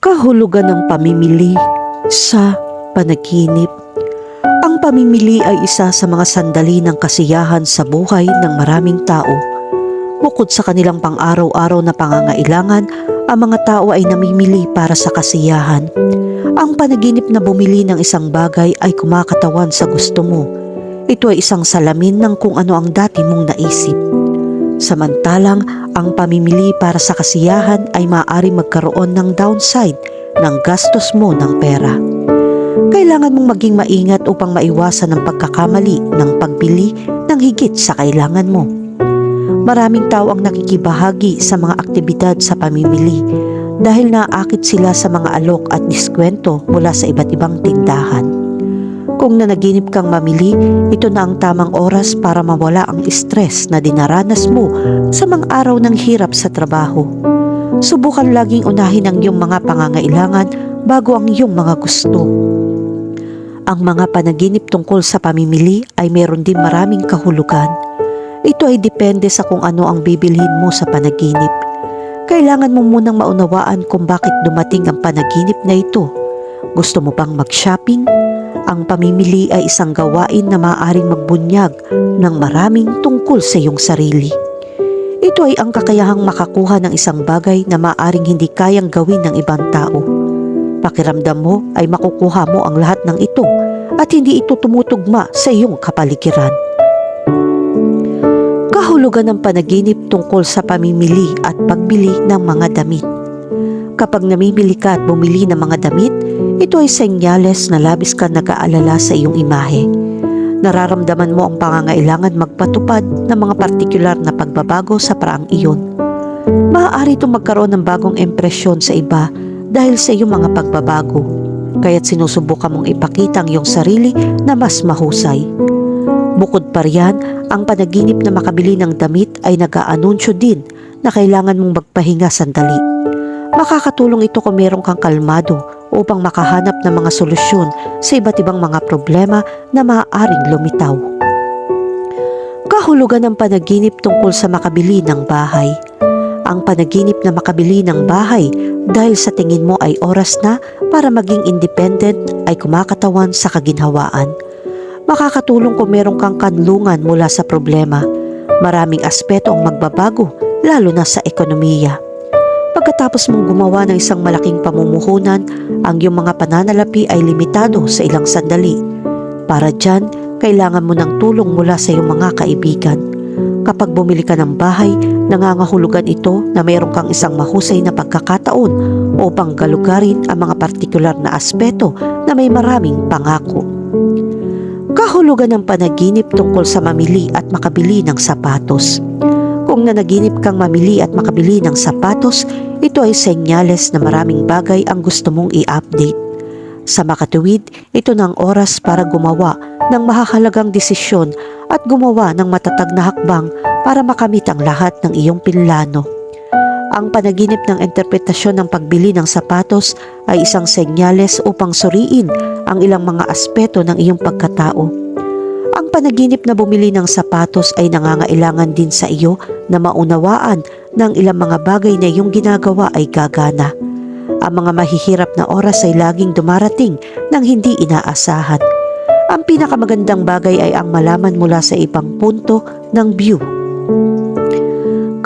Kahulugan ng pamimili sa panaginip. Ang pamimili ay isa sa mga sandali ng kasiyahan sa buhay ng maraming tao. Bukod sa kanilang pang-araw-araw na pangangailangan, ang mga tao ay namimili para sa kasiyahan. Ang panaginip na bumili ng isang bagay ay kumakatawan sa gusto mo. Ito ay isang salamin ng kung ano ang dati mong naisip. Samantalang ang pamimili para sa kasiyahan ay maaari magkaroon ng downside ng gastos mo ng pera. Kailangan mong maging maingat upang maiwasan ang pagkakamali ng pagbili ng higit sa kailangan mo. Maraming tao ang nakikibahagi sa mga aktibidad sa pamimili dahil naaakit sila sa mga alok at diskwento mula sa iba't ibang tindahan. Kung nanaginip kang mamili, ito na ang tamang oras para mawala ang stress na dinaranas mo sa mga araw ng hirap sa trabaho. Subukan laging unahin ang iyong mga pangangailangan bago ang iyong mga gusto. Ang mga panaginip tungkol sa pamimili ay meron din maraming kahulugan. Ito ay depende sa kung ano ang bibilhin mo sa panaginip. Kailangan mo munang maunawaan kung bakit dumating ang panaginip na ito. Gusto mo bang mag-shopping? Ang pamimili ay isang gawain na maaaring magbunyag ng maraming tungkol sa iyong sarili. Ito ay ang kakayahang makakuha ng isang bagay na maaaring hindi kayang gawin ng ibang tao. Pakiramdam mo ay makukuha mo ang lahat ng ito at hindi ito tumutugma sa iyong kapaligiran. Kahulugan ng panaginip tungkol sa pamimili at pagbili ng mga damit. Kapag namimili ka at bumili ng mga damit, ito ay senyales na labis ka nag-aalala sa iyong imahe. Nararamdaman mo ang pangangailangan magpatupad ng mga partikular na pagbabago sa paraang iyon. Maaari itong magkaroon ng bagong impresyon sa iba dahil sa iyong mga pagbabago. Kaya't sinusubukan mong ipakita ang iyong sarili na mas mahusay. Bukod pa riyan, ang panaginip na makabili ng damit ay nag-aanunsyo din na kailangan mong magpahinga sandali. Makakatulong ito kung meron kang kalmado upang makahanap ng mga solusyon sa iba't ibang mga problema na maaaring lumitaw. Kahulugan ng panaginip tungkol sa makabili ng bahay. Ang panaginip na makabili ng bahay dahil sa tingin mo ay oras na para maging independent ay kumakatawan sa kaginhawaan. Makakatulong kung meron kang kanlungan mula sa problema. Maraming aspeto ang magbabago, lalo na sa ekonomiya. Pagkatapos mong gumawa ng isang malaking pamumuhunan, ang iyong mga pananalapi ay limitado sa ilang sandali. Para dyan, kailangan mo ng tulong mula sa iyong mga kaibigan. Kapag bumili ka ng bahay, nangangahulugan ito na mayroon kang isang mahusay na pagkakataon upang galugarin ang mga partikular na aspeto na may maraming pangako. Kahulugan ng panaginip tungkol sa mamili at makabili ng sapatos. Kung nanaginip kang mamili at makabili ng sapatos, ito ay senyales na maraming bagay ang gusto mong i-update. Sa makatuwid, ito na ang oras para gumawa ng mahahalagang desisyon at gumawa ng matatag na hakbang para makamit ang lahat ng iyong pinlano. Ang panaginip ng interpretasyon ng pagbili ng sapatos ay isang senyales upang suriin ang ilang mga aspeto ng iyong pagkatao. Ang panaginip na bumili ng sapatos ay nangangailangan din sa iyo na maunawaan ng ilang mga bagay na iyong ginagawa ay gagana. Ang mga mahihirap na oras ay laging dumarating ng hindi inaasahan. Ang pinakamagandang bagay ay ang malaman mula sa ibang punto ng view.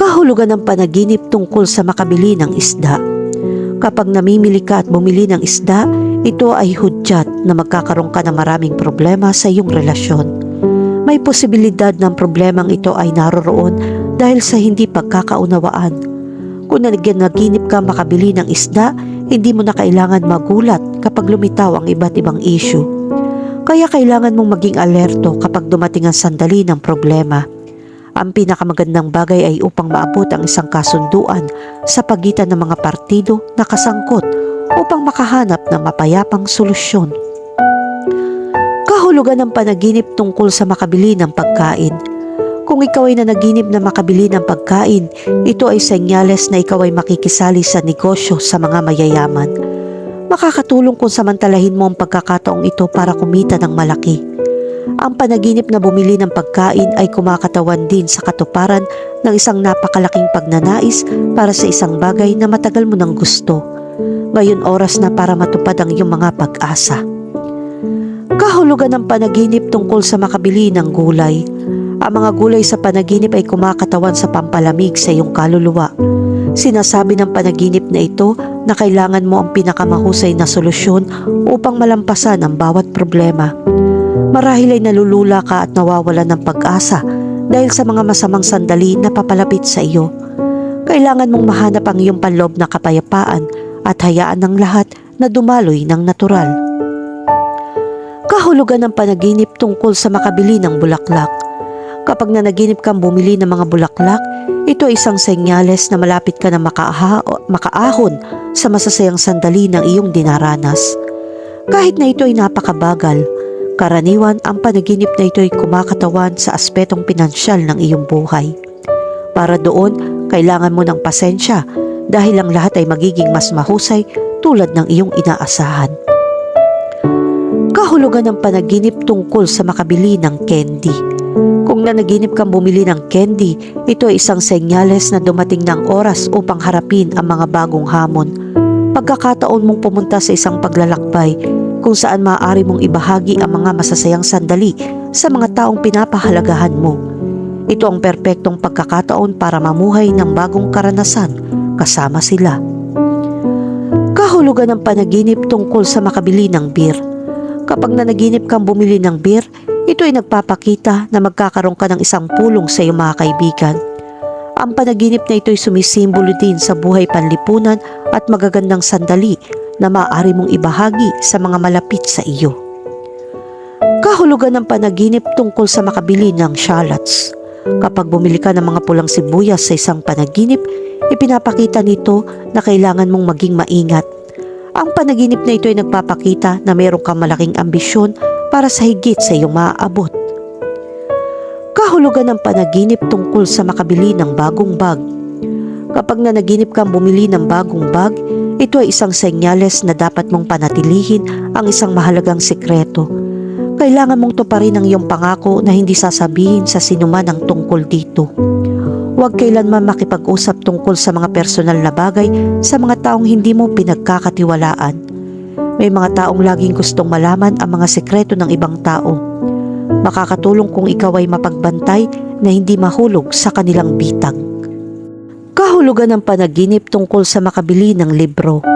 Kahulugan ng panaginip tungkol sa makabili ng isda. Kapag namimili ka at bumili ng isda, ito ay hudyat na magkakaroon ka ng maraming problema sa iyong relasyon. May posibilidad ng problemang ito ay naroroon dahil sa hindi pagkakaunawaan. Kung nanaginip ka makabili ng isda, hindi mo na kailangan magulat kapag lumitaw ang iba't ibang issue. Kaya kailangan mong maging alerto kapag dumating ang sandali ng problema. Ang pinakamagandang bagay ay upang maabot ang isang kasunduan sa pagitan ng mga partido na kasangkot upang makahanap ng mapayapang solusyon. Kahulugan ng panaginip tungkol sa makabili ng pagkain. Kung ikaw ay nanaginip na makabili ng pagkain, ito ay senyales na ikaw ay makikisali sa negosyo sa mga mayayaman. Makakatulong kung samantalahin mo ang pagkakataong ito para kumita ng malaki. Ang panaginip na bumili ng pagkain ay kumakatawan din sa katuparan ng isang napakalaking pagnanais para sa isang bagay na matagal mo nang gusto. Ngayon oras na para matupad ang iyong mga pag-asa. Kahulugan ng panaginip tungkol sa makabili ng gulay. Ang mga gulay sa panaginip ay kumakatawan sa pampalamig sa iyong kaluluwa. Sinasabi ng panaginip na ito na kailangan mo ang pinakamahusay na solusyon upang malampasan ang bawat problema. Marahil ay nalulula ka at nawawalan ng pag-asa dahil sa mga masamang sandali na papalapit sa iyo. Kailangan mong mahanap ang iyong panloob na kapayapaan at hayaan ng lahat na dumaloy ng natural. Kahulugan ng panaginip tungkol sa makabili ng bulaklak. Kapag nanaginip kang bumili ng mga bulaklak, ito ay isang senyales na malapit ka na makaaha, makaahon sa masasayang sandali ng iyong dinaranas. Kahit na ito ay napakabagal, karaniwan ang panaginip na ito ay kumakatawan sa aspetong pinansyal ng iyong buhay. Para doon, kailangan mo ng pasensya dahil ang lahat ay magiging mas mahusay tulad ng iyong inaasahan. Kahulugan ng panaginip tungkol sa makabili ng candy. Kung nanaginip kang bumili ng candy, ito ay isang senyales na dumating ng oras upang harapin ang mga bagong hamon. Pagkakataon mong pumunta sa isang paglalakbay kung saan maaari mong ibahagi ang mga masasayang sandali sa mga taong pinapahalagahan mo. Ito ang perpektong pagkakataon para mamuhay ng bagong karanasan kasama sila. Kahulugan ng panaginip tungkol sa makabili ng beer. Kapag nanaginip kang bumili ng beer, ito ay nagpapakita na magkakaroon ka ng isang pulong sa iyong mga kaibigan. Ang panaginip na ito ay sumisimbolo din sa buhay panlipunan at magagandang sandali na maaari mong ibahagi sa mga malapit sa iyo. Kahulugan ng panaginip tungkol sa makabili ng shallots. Kapag bumili ka ng mga pulang sibuyas sa isang panaginip, ipinapakita nito na kailangan mong maging maingat. Ang panaginip na ito ay nagpapakita na mayroon kang malaking ambisyon para sa higit sa iyong maaabot. Kahulugan ng panaginip tungkol sa makabili ng bagong bag. Kapag nanaginip kang bumili ng bagong bag, ito ay isang senyales na dapat mong panatilihin ang isang mahalagang sikreto. Kailangan mong tuparin ang iyong pangako na hindi sasabihin sa sinuman ang tungkol dito. Huwag kailanman makipag-usap tungkol sa mga personal na bagay sa mga taong hindi mo pinagkakatiwalaan. May mga taong laging gustong malaman ang mga sekreto ng ibang tao. Makakatulong kung ikaw ay mapagbantay na hindi mahulog sa kanilang bitag. Kahulugan ng panaginip tungkol sa makabili ng libro.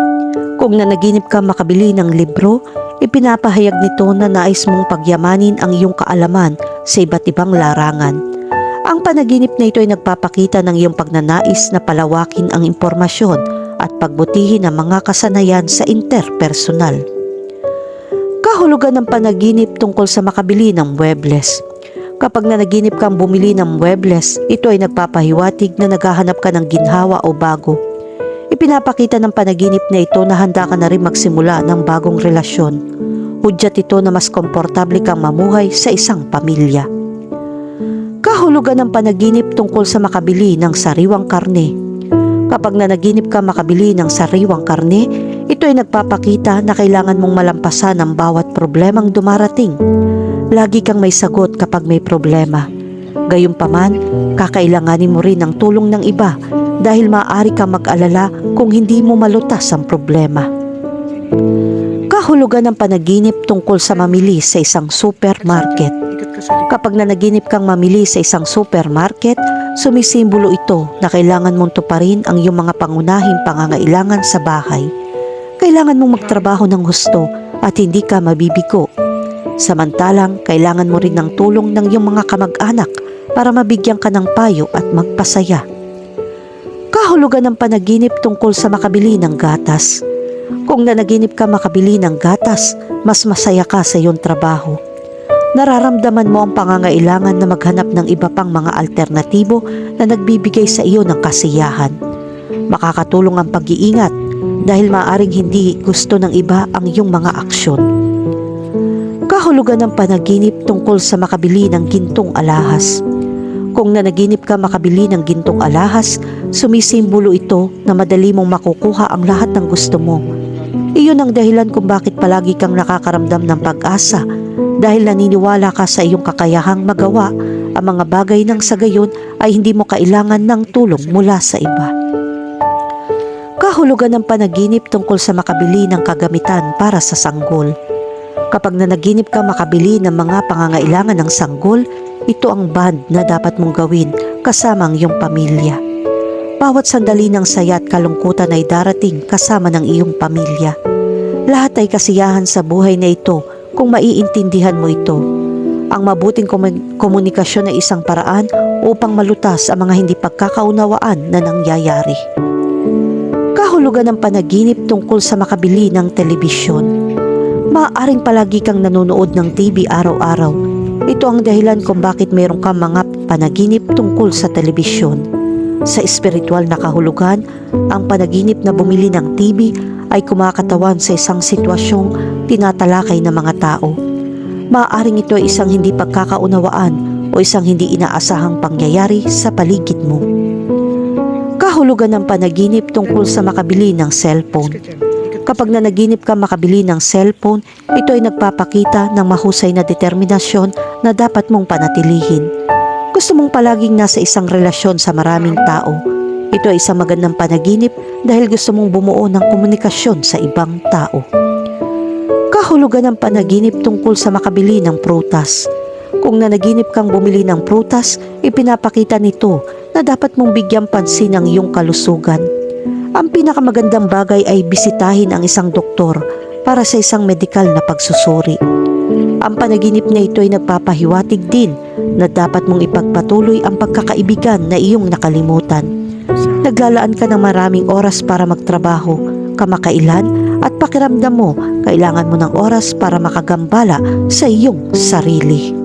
Kung nanaginip ka makabili ng libro, ipinapahayag nito na nais mong pagyamanin ang iyong kaalaman sa iba't ibang larangan. Ang panaginip na ito ay nagpapakita ng iyong pagnanais na palawakin ang impormasyon at pagbutihin ang mga kasanayan sa interpersonal. Kahulugan ng panaginip tungkol sa makabili ng Webles. Kapag nanaginip kang bumili ng Webles, ito ay nagpapahiwatig na naghahanap ka ng ginhawa o bago. Ipinapakita ng panaginip na ito na handa ka na rin magsimula ng bagong relasyon. Hudyat ito na mas komportable kang mamuhay sa isang pamilya. Kahulugan ng panaginip tungkol sa makabili ng sariwang karne. Kapag nanaginip ka makabili ng sariwang karne, ito ay nagpapakita na kailangan mong malampasan ang bawat problemang dumarating. Lagi kang may sagot kapag may problema. Gayunpaman, kakailanganin mo rin ang tulong ng iba dahil maaari kang mag-alala kung hindi mo malutas ang problema. Kahulugan ng panaginip tungkol sa mamili sa isang supermarket. Kapag nanaginip kang mamili sa isang supermarket, sumisimbolo ito na kailangan mong tuparin ang iyong mga pangunahing pangangailangan sa bahay. Kailangan mong magtrabaho ng gusto at hindi ka mabibigo. Samantalang, kailangan mo rin ng tulong ng iyong mga kamag-anak para mabigyan ka ng payo at magpasaya. Kahulugan ng panaginip tungkol sa makabili ng gatas. Kung nanaginip ka makabili ng gatas, mas masaya ka sa iyong trabaho. Nararamdaman mo ang pangangailangan na maghanap ng iba pang mga alternatibo na nagbibigay sa iyo ng kasiyahan. Makakatulong ang pag-iingat dahil maaring hindi gusto ng iba ang iyong mga aksyon. Kahulugan ng panaginip tungkol sa makabili ng gintong alahas. Kung nanaginip ka makabili ng gintong alahas, sumisimbolo ito na madali mong makukuha ang lahat ng gusto mo. Iyon ang dahilan kung bakit palagi kang nakakaramdam ng pag-asa dahil naniniwala ka sa iyong kakayahang magawa ang mga bagay nang sa gayon ay hindi mo kailangan ng tulong mula sa iba. Kahulugan ng panaginip tungkol sa makabili ng kagamitan para sa sanggol. Kapag nanaginip ka makabili ng mga pangangailangan ng sanggol, ito ang band na dapat mong gawin kasama ang iyong pamilya. Bawat sandali ng saya at kalungkutan ay darating kasama ng iyong pamilya. Lahat ay kasiyahan sa buhay na ito kung maiintindihan mo ito. Ang mabuting komun- komunikasyon ay isang paraan upang malutas ang mga hindi pagkakaunawaan na nangyayari. Kahulugan ng panaginip tungkol sa makabili ng telebisyon. Maaaring palagi kang nanonood ng TV araw-araw. Ito ang dahilan kung bakit mayroon kang mga panaginip tungkol sa telebisyon. Sa espiritual na kahulugan, ang panaginip na bumili ng TV ay kumakatawan sa isang sitwasyong tinatalakay ng mga tao. Maaaring ito ay isang hindi pagkakaunawaan o isang hindi inaasahang pangyayari sa paligid mo. Kahulugan ng panaginip tungkol sa makabili ng cellphone. Kapag nanaginip ka makabili ng cellphone, ito ay nagpapakita ng mahusay na determinasyon na dapat mong panatilihin. Gusto mong palaging nasa isang relasyon sa maraming tao. Ito ay isang magandang panaginip dahil gusto mong bumuo ng komunikasyon sa ibang tao. Kahulugan ng panaginip tungkol sa makabili ng prutas. Kung nanaginip kang bumili ng prutas, ipinapakita nito na dapat mong bigyang pansin ang iyong kalusugan. Ang pinakamagandang bagay ay bisitahin ang isang doktor para sa isang medikal na pagsusuri. Ang panaginip na ito ay nagpapahiwatig din na dapat mong ipagpatuloy ang pagkakaibigan na iyong nakalimutan. Naglalaan ka ng maraming oras para magtrabaho, kamakailan at pakiramdam mo kailangan mo ng oras para makagambala sa iyong sarili.